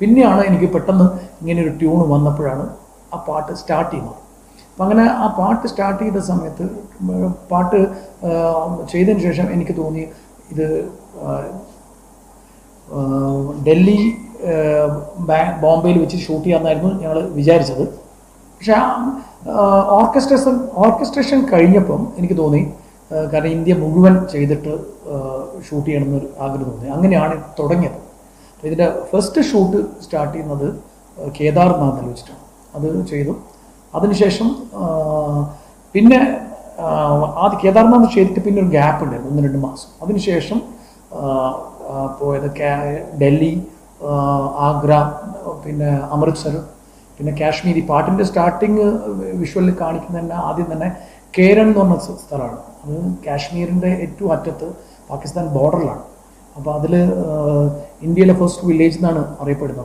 പിന്നെയാണ് എനിക്ക് പെട്ടെന്ന് ഇങ്ങനെ ഒരു ട്യൂൺ വന്നപ്പോഴാണ് ആ പാട്ട് സ്റ്റാർട്ട് ചെയ്യുന്നത്. അപ്പം അങ്ങനെ ആ പാട്ട് സ്റ്റാർട്ട് ചെയ്ത സമയത്ത് പാട്ട് ആ, ചെയ്തതിന് ശേഷം എനിക്ക് തോന്നി ഇത് ആ, ആ, ഡൽഹി ബോംബെയിൽ വെച്ച് ഷൂട്ട് ചെയ്യാമെന്നായിരുന്നു ഞങ്ങൾ വിചാരിച്ചത്. പക്ഷെ ഓർക്കസ്ട്രേഷൻ ഓർക്കസ്ട്രേഷൻ കഴിഞ്ഞപ്പം എനിക്ക് തോന്നി കാരണം ഇന്ത്യ മുഴുവൻ ചെയ്തിട്ട് ഷൂട്ട് ചെയ്യണമെന്നൊരു ആഗ്രഹം തോന്നി. അങ്ങനെയാണ് തുടങ്ങിയത്. ഇതിന്റെ ഫസ്റ്റ് ഷൂട്ട് സ്റ്റാർട്ട് ചെയ്യുന്നത് കേദാർനാഥിൽ വെച്ചിട്ടാണ്. അത് ചെയ്തു. അതിനുശേഷം പിന്നെ ആദ്യം കേദാർനാഥ് ചെയ്തിട്ട് പിന്നെ ഒരു ഗ്യാപ്പ് ഉണ്ട് ഒന്ന് രണ്ട് മാസം. അതിനുശേഷം പോയത് ഡൽഹി ആഗ്ര പിന്നെ അമൃത്സർ പിന്നെ കാശ്മീർ ഈ പാട്ടിന്റെ സ്റ്റാർട്ടിങ് വിഷ്വലിൽ കാണിക്കുന്ന തന്നെ ആദ്യം തന്നെ കേരൻ എന്ന് പറഞ്ഞ സ്ഥലമാണ്. അത് കാശ്മീരിന്റെ ഏറ്റവും അറ്റത്ത് പാകിസ്ഥാൻ ബോർഡറിലാണ് അപ്പോൾ അതിൽ ഇന്ത്യയിലെ ഫസ്റ്റ് വില്ലേജ് എന്നാണ് അറിയപ്പെടുന്നത്.